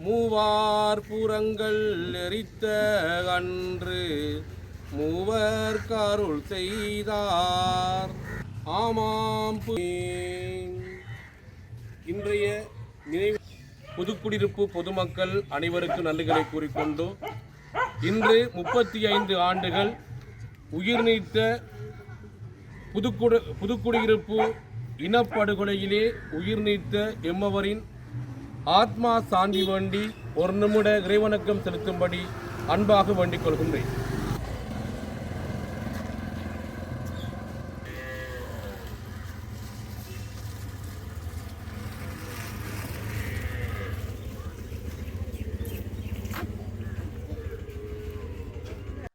Muar புறங்கள் எரித்த அன்று மூவர் கருள் செய்தார். ஆமாம் இன்றைய நினைவு புதுக்குடியிருப்பு பொதுமக்கள் அனைவருக்கும் நன்றிகளை கூறிக்கொண்டு இன்று முப்பத்தி ஐந்து ஆண்டுகள் உயிர் நீத்த புதுக்குடி புதுக்குடியிருப்பு இனப்படுகொலையிலே உயிர் நீத்த எம்மவரின் ஆத்மா சாந்தி வேண்டி ஒரு நிமிட இறைவணக்கம் செலுத்தும்படி அன்பாக வேண்டிக் கொள்கின்றேன்.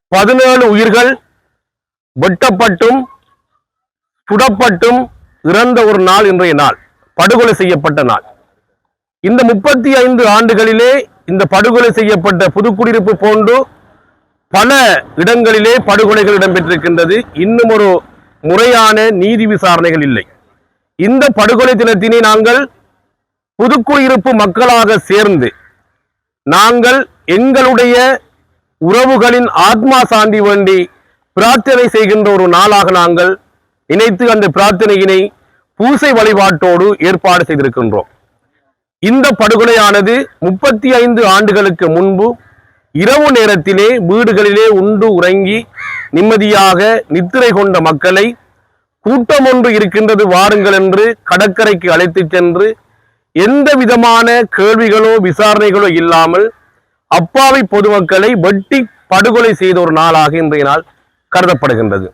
பதினேழு உயிர்கள் வெட்டப்பட்டும் சுடப்பட்டும் இறந்த ஒரு நாள் இன்றைய நாள். படுகொலை செய்யப்பட்ட நாள். இந்த முப்பத்தி ஐந்து ஆண்டுகளிலே இந்த படுகொலை செய்யப்பட்ட புதுக்குடியிருப்பு போன்று பல இடங்களிலே படுகொலைகள் இடம்பெற்றிருக்கின்றது. இன்னும் ஒரு முறையான நீதி விசாரணைகள் இல்லை. இந்த படுகொலை தினத்தினை நாங்கள் புதுக்குடியிருப்பு மக்களாக சேர்ந்து நாங்கள் எங்களுடைய உறவுகளின் ஆத்மா சாந்தி வேண்டி பிரார்த்தனை செய்கின்ற ஒரு நாளாக நாங்கள் நினைத்து அந்த பிரார்த்தனையினை பூசை வழிபாட்டோடு ஏற்பாடு செய்திருக்கின்றோம். இந்த படுகொலையானது முப்பத்தி ஐந்து ஆண்டுகளுக்கு முன்பு இரவு நேரத்திலே வீடுகளிலே உண்டு உறங்கி நிம்மதியாக நித்திரை கொண்ட மக்களை கூட்டம் ஒன்று இருக்கின்றது வாருங்கள் என்று கடற்கரைக்கு அழைத்துச் சென்று எந்த விதமான கேள்விகளோ விசாரணைகளோ இல்லாமல் அப்பாவி பொதுமக்களை வெட்டி படுகொலை செய்த ஒரு நாளாக இன்றைய நாள் கருதப்படுகின்றது.